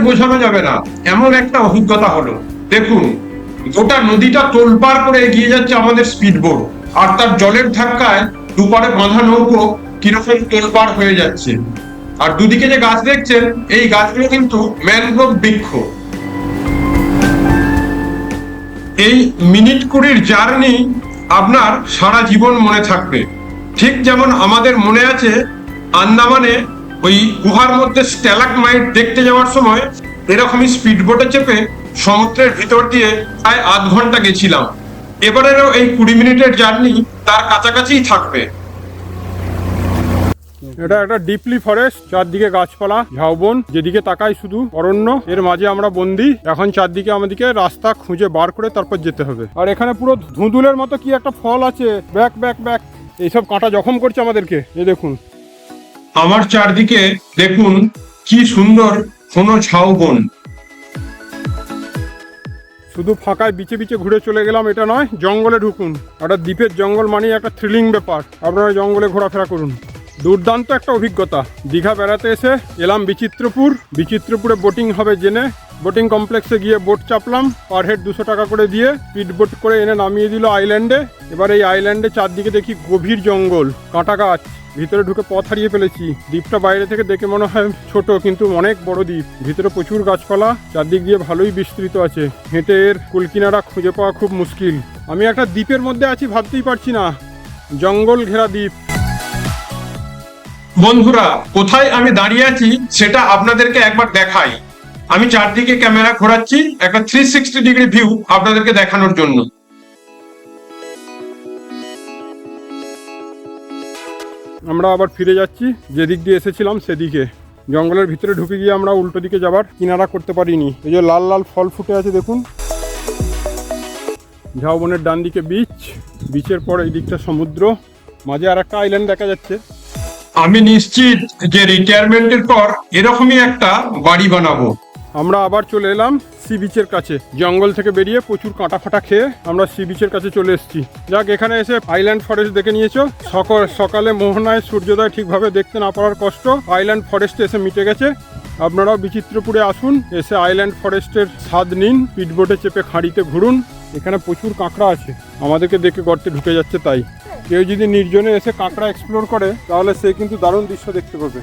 বোঝানো যাবে না। এমন একটা অভিজ্ঞতা হলো। দেখুন, গোটা নদীটা তোলপাড় করে এগিয়ে যাচ্ছে আমাদের স্পিড বোট আর তার জলের ধাক্কায় দুপারে বাঁধা নৌকো কীরকম তোলপাড় হয়ে যাচ্ছে। আর দুদিকে যে গাছ দেখছেন, এই গাছগুলো কিন্তু ম্যানগ্রোভ বৃক্ষ। এই মিনিট কুড়ির জার্নি আপনার সারা জীবন মনে থাকবে। ঠিক যেমন আমাদের মনে আছে, আন্দামানে ওই গুহার মধ্যে স্ট্যালাকমাইট দেখতে যাওয়ার সময় এরকমই স্পিড বোটে চেপে সমুদ্রের ভিতর দিয়ে প্রায় আধ ঘণ্টা গেছিলাম। এবারেরও এই কুড়ি মিনিটের জার্নি তার কাছাকাছিই থাকবে। এটা একটা ডিপলি ফরেস্ট, চারদিকে গাছপালা, ঝাউবন, যেদিকে তাকাই শুধু অরণ্য, এর মাঝে আমরা বন্দি। এখন চারদিকে আমাদেরকে রাস্তা খুঁজে বার করে তারপর যেতে হবে। আর এখানে পুরো ধুঁদুলের মতো কি একটা ফল আছে, ব্যাক ব্যাক ব্যাক। এইসব কাঁটা জখম করছে আমাদেরকে। এ দেখুন। আমার চারদিকে দেখুন কি সুন্দর কোনো ঝাউবন শুধু ফাঁকায় বিচে বিচে ঘুরে চলে গেলাম, এটা নয়, জঙ্গলে ঢুকুন। একটা দ্বীপের জঙ্গল মানে একটা থ্রিলিং ব্যাপার। আপনারা জঙ্গলে ঘোরাফেরা করুন। দুর্দান্ত একটা অভিজ্ঞতা। দীঘা বেড়াতে এসে এলাম বিচিত্রপুর। বিচিত্রপুরে বোটিং হবে জেনে বোটিং কমপ্লেক্সে গিয়ে বোট চাপলাম। পার হেড দুশো টাকা করে দিয়ে স্পিড বোট করে এনে নামিয়ে দিল আইল্যান্ডে এবার এই আইল্যান্ডে চারদিকে দেখি গভীর জঙ্গল, কাঁটা গাছ। ভিতরে ঢুকে পথ হারিয়ে ফেলেছি। দ্বীপটা বাইরে থেকে দেখে মনে হয় ছোট, কিন্তু অনেক বড় দ্বীপ। ভিতরে প্রচুর গাছপালা, চারদিক দিয়ে ভালোই বিস্তৃত আছে। হেঁটে এর কুলকিনারা খুঁজে পাওয়া খুব মুশকিল। আমি একটা দ্বীপের মধ্যে আছি ভাবতেই পারছি না। জঙ্গল ঘেরা দ্বীপ। বন্ধুরা, কোথায় আমি দাঁড়িয়ে আছি সেটা আপনাদেরকে একবার দেখাই। আমি চারদিকে ক্যামেরা ঘোরাচ্ছি, একটা থ্রি সিক্সটি ডিগ্রি ভিউ আপনাদেরকে দেখানোর জন্য। আমরা আবার ফিরে যাচ্ছি। যেদিক দিয়ে এসেছিলাম সেদিকে। জঙ্গলের ভিতরে ঢুকে গিয়ে আমরা উল্টো দিকে যাবার কিনারা করতে পারিনি। এই যে লাল লাল ফল ফুটে আছে, দেখুন। ঝাউবনের ডান দিকে বিচ বিচের পর এই দিকটা সমুদ্র। মাঝে আর একটা আইল্যান্ড দেখা যাচ্ছে। আমি নিশ্চিত যে রিটায়ারমেন্টের পর এরকমই একটা বাড়ি বানাবো। আমরা আবার চলে এলাম সি বিচের কাছে। জঙ্গল থেকে বেরিয়ে প্রচুর কাঁটা ফাটা খেয়ে আমরা সি বিচের কাছে চলে এসেছি। যাক, এখানে এসে আইল্যান্ড ফরেস্ট দেখে নিয়েছো। সকাল সকালে মোহনায় সূর্যোদয় ঠিকভাবে দেখতে না পারার কষ্ট। আইল্যান্ড ফরেস্টে এসে মিটে গেছে। আপনারাও বিচিত্রপুরে আসুন, এসে আইল্যান্ড ফরেস্টের স্বাদ নিন পিটবোটে চেপে খাঁড়িতে ঘুরুন। এখানে প্রচুর কাঁকড়া আছে। আমাদেরকে দেখে গর্তে ঢুকে যাচ্ছে তাই। কেউ যদি নির্জনে এসে কাঁকড়া এক্সপ্লোর করে, তাহলে সে কিন্তু দারুণ দৃশ্য দেখতে পাবে।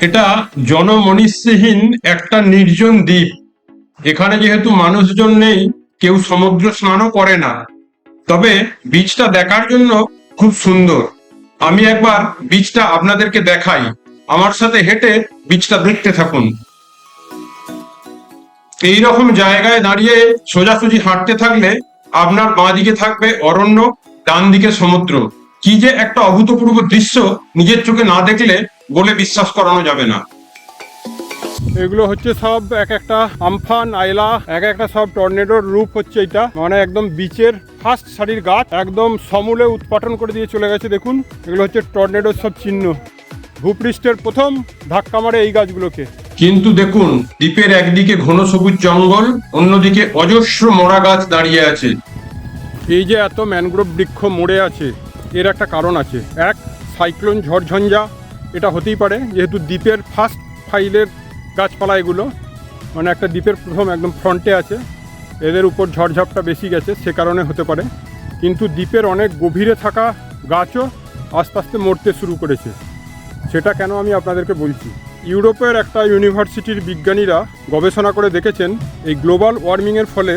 এটা জনমনীষহীন একটা নির্জন দ্বীপ। এখানে যেহেতু মানুষজন নেই, কেউ সমুদ্র স্নানও করে না। তবে বীজটা দেখার জন্য খুব সুন্দর। আমি একবার বীজটা আপনাদেরকে দেখাই। আমার সাথে হেঁটে বীজটা দেখতে থাকুন। এই রকম জায়গায় দাঁড়িয়ে সোজাসুজি হাঁটতে থাকলে আপনার বাঁ দিকে থাকবে অরণ্য, ডান দিকে সমুদ্র। কি যে একটা অভূতপূর্ব দৃশ্য নিজের চোখে না দেখলে বলে বিশ্বাস করানো যাবে না। এগুলো হচ্ছে সব এক একটা আমফান আইলা এক একটা সব টর্নেডোর রূপ হচ্ছে এটা। মানে একদম বিচের ফার্স্ট সারির গাছ একদম সমূলে উৎপাটন করে দিয়ে চলে গেছে দেখুন। এগুলো হচ্ছে টর্নেডোর সব চিহ্ন। ভূপৃষ্ঠের প্রথম ধাক্কা মারে এই গাছগুলোকে। কিন্তু দেখুন দ্বীপের একদিকে ঘন সবুজ জঙ্গল অন্যদিকে অজস্র মরা গাছ দাঁড়িয়ে আছে। এই যে এত ম্যানগ্রোভ বৃক্ষ মরে আছে এর একটা কারণ আছে। এক সাইক্লোন ঝড়ঝঞ্ঝা। এটা হতেই পারে, যেহেতু দ্বীপের ফার্স্ট ফাইলের গাছপালা এগুলো মানে একটা দ্বীপের প্রথম একদম ফ্রন্টে আছে। এদের উপর ঝড়ঝাপটা বেশি গেছে, সে কারণে হতে পারে। কিন্তু দ্বীপের অনেক গভীরে থাকা গাছও আস্তে আস্তে মরতে শুরু করেছে। সেটা কেন আমি আপনাদেরকে বলছি? ইউরোপের একটা ইউনিভার্সিটির বিজ্ঞানীরা গবেষণা করে দেখেছেন, এই গ্লোবাল ওয়ার্মিংয়ের ফলে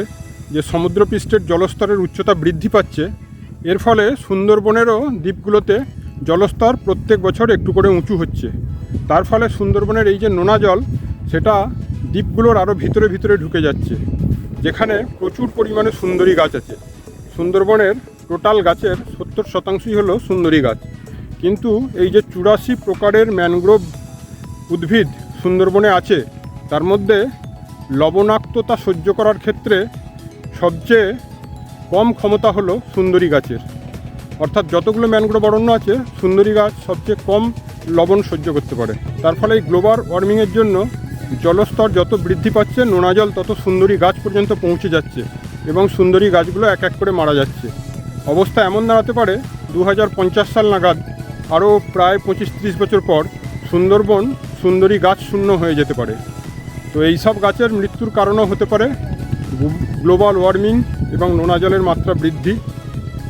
যে সমুদ্রপৃষ্ঠের জলস্তরের উচ্চতা বৃদ্ধি পাচ্ছে, এর ফলে সুন্দরবনেরও দ্বীপগুলোতে জলস্তর প্রত্যেক বছর একটু করে উঁচু হচ্ছে। তার ফলে সুন্দরবনের এই যে নোনা জল, সেটা দ্বীপগুলোর আরও ভিতরে ভিতরে ঢুকে যাচ্ছে, যেখানে প্রচুর পরিমাণে সুন্দরী গাছ আছে। সুন্দরবনের টোটাল গাছের সত্তর শতাংশই হলো সুন্দরী গাছ। কিন্তু এই যে চুরাশি প্রকারের ম্যানগ্রোভ উদ্ভিদ সুন্দরবনে আছে, তার মধ্যে লবণাক্ততা সহ্য করার ক্ষেত্রে সবচেয়ে কম ক্ষমতা হলো সুন্দরী গাছের। অর্থাৎ যতগুলো ম্যানগ্রোভ অরণ্য আছে, সুন্দরী গাছ সবচেয়ে কম লবণ সহ্য করতে পারে। তার ফলে এই গ্লোবাল ওয়ার্মিংয়ের জন্য জলস্তর যত বৃদ্ধি পাচ্ছে, নোনা জল তত সুন্দরী গাছ পর্যন্ত পৌঁছে যাচ্ছে এবং সুন্দরী গাছগুলো এক এক করে মারা যাচ্ছে। অবস্থা এমন দাঁড়াতে পারে দু হাজার পঞ্চাশ সাল নাগাদ, আরও প্রায় পঁচিশ ত্রিশ বছর পর সুন্দরবন সুন্দরী গাছ শূন্য হয়ে যেতে পারে। তো এই সব গাছের মৃত্যুর কারণও হতে পারে। গ্লোবাল ওয়ার্মিং এবং নোনা জলের মাত্রা বৃদ্ধি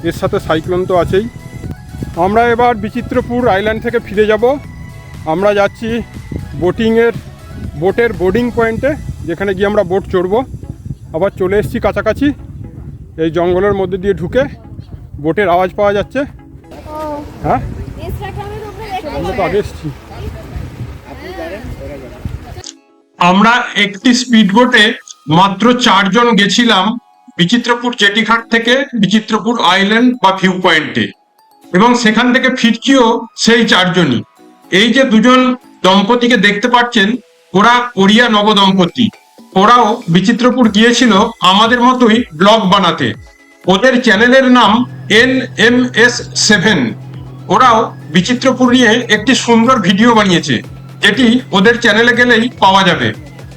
এর সাথে সাইক্লোন তো আছেই। আমরা এবার বিচিত্রপুর আইল্যান্ড থেকে ফিরে যাব। আমরা যাচ্ছি বোটিংয়ের, বোটের বোর্ডিং পয়েন্টে, যেখানে গিয়ে আমরা বোট চড়বো। আবার চলে এসেছি কাছাকাছি, এই জঙ্গলের মধ্যে দিয়ে ঢুকে বোটের আওয়াজ পাওয়া যাচ্ছে। হ্যাঁ? আমরা এসেছি। আমরা একটি স্পিড বোটে মাত্র চারজন গেছিলাম। বিচিত্রপুর জেটিঘাট থেকে বিচিত্রপুর আইল্যান্ড বা ভিউ পয়েন্টে এবং সেখান থেকে ফিরছিও সেই চারজনই। এই যে দুজন দম্পতিকে দেখতে পাচ্ছেন, ওরা কোরিয়া নবদম্পতি। ওরাও বিচিত্রপুর গিয়েছিল আমাদের মতোই ব্লগ বানাতে। ওদের চ্যানেলের নাম এন এম এস সেভেন। ওরাও বিচিত্রপুর নিয়ে একটি সুন্দর ভিডিও বানিয়েছে, যেটি ওদের চ্যানেলে গেলেই পাওয়া যাবে।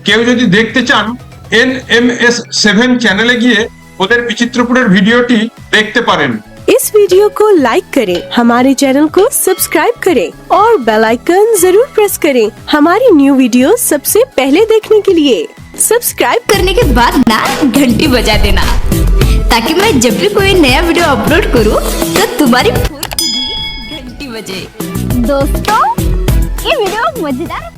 কেউ যদি দেখতে চান এন এম এস সেভেন চ্যানেলে গিয়ে ওদের বিচিত্রপুরের ভিডিওটি দেখতে পারেন इस वीडियो को लाइक करें हमारे चैनल को सब्सक्राइब करें और बेल आइकन जरूर प्रेस करें हमारी न्यू वीडियो सबसे पहले देखने के लिए सब्सक्राइब करने के बाद ना घंटी बजा देना ताकि मैं जब भी कोई नया वीडियो अपलोड करूं तो तुम्हारी फोन की भी घंटी बजे दोस्तों ये वीडियो मजेदार